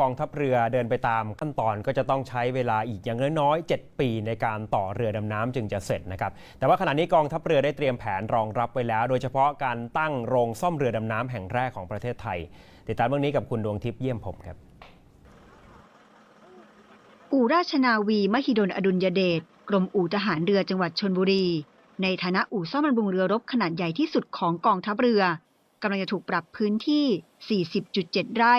กองทัพเรือเดินไปตามขั้นตอนก็จะต้องใช้เวลาอีกอย่างน้อยๆ7ปีในการต่อเรือดำน้ำจึงจะเสร็จนะครับแต่ว่าขณะนี้กองทัพเรือได้เตรียมแผนรองรับไว้แล้ว โดยเฉพาะการตั้งโรงซ่อมเรือดำน้ำแห่งแรกของประเทศไทย ติดตามเรื่องนี้กับคุณดวงทิพย์เยี่ยมผมครับอู่ราชนาวี มหิดลอดุลยเดชกรมอู่ทหารเรือจังหวัดชนบุรี ในฐานะอู่ซ่อมบำรุงเรือรบขนาดใหญ่ที่สุดของกองทัพเรือกำลังจะถูกปรับพื้นที่ 40.7 ไร่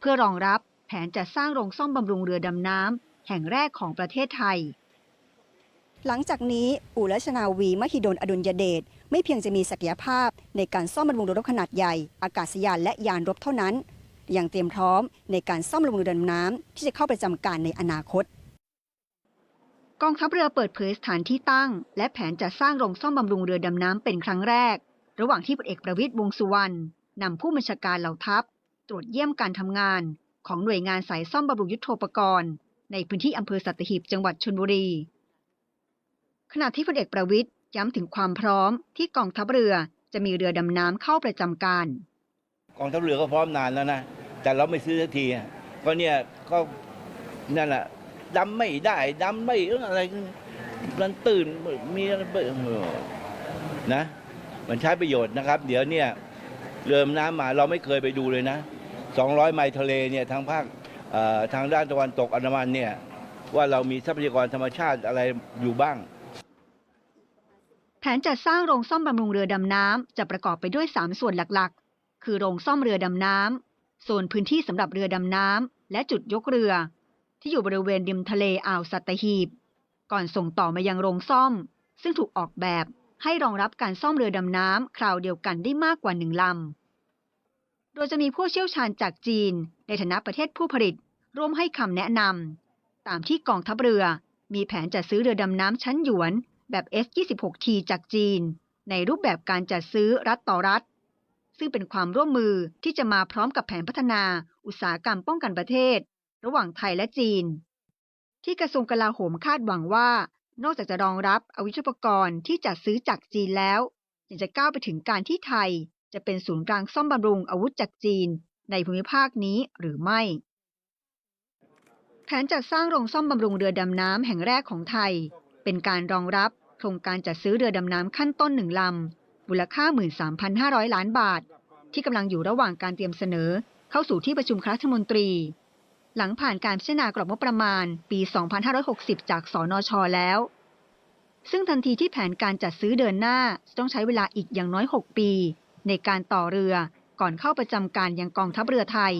เพื่อรองรับ แผนจะสร้างโรงซ่อมบำรุงเรือดำน้ำแห่งแรกของประเทศไทย หลังจากนี้ อู่ราชนาวีมหิดลอดุลยเดชไม่เพียงจะมีศักยภาพในการซ่อมบำรุงเรือรบขนาดใหญ่ อากาศยานและยานรบเท่านั้น ยังเตรียมพร้อมในการซ่อมบำรุงเรือดำน้ำที่จะเข้าประจำการในอนาคต กองทัพเรือเปิดเผยสถานที่ตั้ง และแผนจะสร้างโรงซ่อมบำรุงเรือดำน้ำเป็นครั้งแรก ระหว่างที่พลเอกประวิตยวงษ์สุวรรณนำผู้บัญชาการเหล่าทัพ ตรวจเยี่ยมการทำงาน ของหน่วยงานสายซ่อมบำรุงยุทโธปกรณ์ ในพื้นที่อำเภอสัตหีบจังหวัดชลบุรี ขณะที่พลเอกประวิตยย้ำถึงความพร้อมที่กองทัพเรือจะมีเรือดำน้ำเข้าประจำการ กองทัพเรือก็พร้อมนานแล้วนะ แต่เราไม่ซื้อสักทีก็เนี่ยก็นั่นแหละดำไม่ได้ดำไม่อะไรมันตื่นมีอะไรเออนะ มันใช้ประโยชน์นะครับ เดี๋ยวเนี่ยเรือดำน้ำมาเราไม่เคยไปดูเลยนะ 200 ไมล์ทะเลเนี่ยทางภาคทางด้านตะวันตกอันดามันเนี่ยว่าเรามีทรัพยากรธรรมชาติอะไรอยู่บ้าง แผนจัดสร้างโรงซ่อมบำรุงเรือดำน้ำจะประกอบไปด้วย 3 ส่วนหลักๆ คือโรงซ่อมเรือดำน้ำโซนพื้นที่สำหรับเรือดำน้ำและจุดยกเรือ ที่อยู่บริเวณริมทะเลอ่าวสัตหีบ ก่อนส่งต่อมายังโรงซ่อม ซึ่งถูกออกแบบให้รองรับการซ่อมเรือดำน้ำคราวเดียวกันได้มากกว่าหนึ่งลำ โดยจะมีผู้เชี่ยวชาญจากจีน ในฐานะประเทศผู้ผลิต ร่วมให้คำแนะนำตามที่กองทัพเรือ มีแผนจัดซื้อเรือดำน้ำชั้นหยวนแบบ S26T จากจีน ในรูปแบบการจัดซื้อรัฐต่อรัฐ ซึ่งเป็นความร่วมมือที่จะมาพร้อมกับแผนพัฒนาอุตสาหกรรมป้องกันประเทศ ระหว่างไทยและจีน ที่กระทรวงกลาโหมคาดหวังว่า นอกจากจะรองรับอาวุธอุปกรณ์ที่จัดซื้อจากจีนแล้วยังจะก้าวไปถึงการที่ไทย จะเป็นศูนย์กลางซ่อมบำรุงอาวุธจากจีนในภูมิภาคนี้หรือไม่ แผนจัดสร้างโรงซ่อมบำรุงเรือดำน้ำแห่งแรกของไทย เป็นการรองรับโครงการจัดซื้อเรือดำน้ำขั้นต้นหนึ่งลำมูลค่า 13,500 ล้านบาท ที่กำลังอยู่ระหว่างการเตรียมเสนอเข้าสู่ที่ประชุมคณะรัฐมนตรี หลังผ่านการพิจารณากรอบงบประมาณปี 2560 จากสนชแล้ว ซึ่งทันทีที่แผนการจัดซื้อเดินหน้าจะต้องใช้เวลาอีกอย่างน้อย 6 ปี ในการต่อเรือก่อนเข้าประจำการยังกองทัพเรือไทย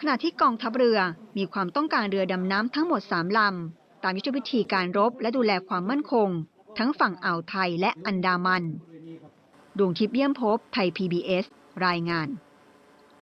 ขณะที่กองทัพเรือมีความต้องการเรือดำน้ำทั้งหมด 3 ลำ ตามยุทธวิธีการรบและดูแลความมั่นคง ทั้งฝั่งอ่าวไทยและอันดามัน ดวงทิพย์เยี่ยมพบไทย PBS รายงาน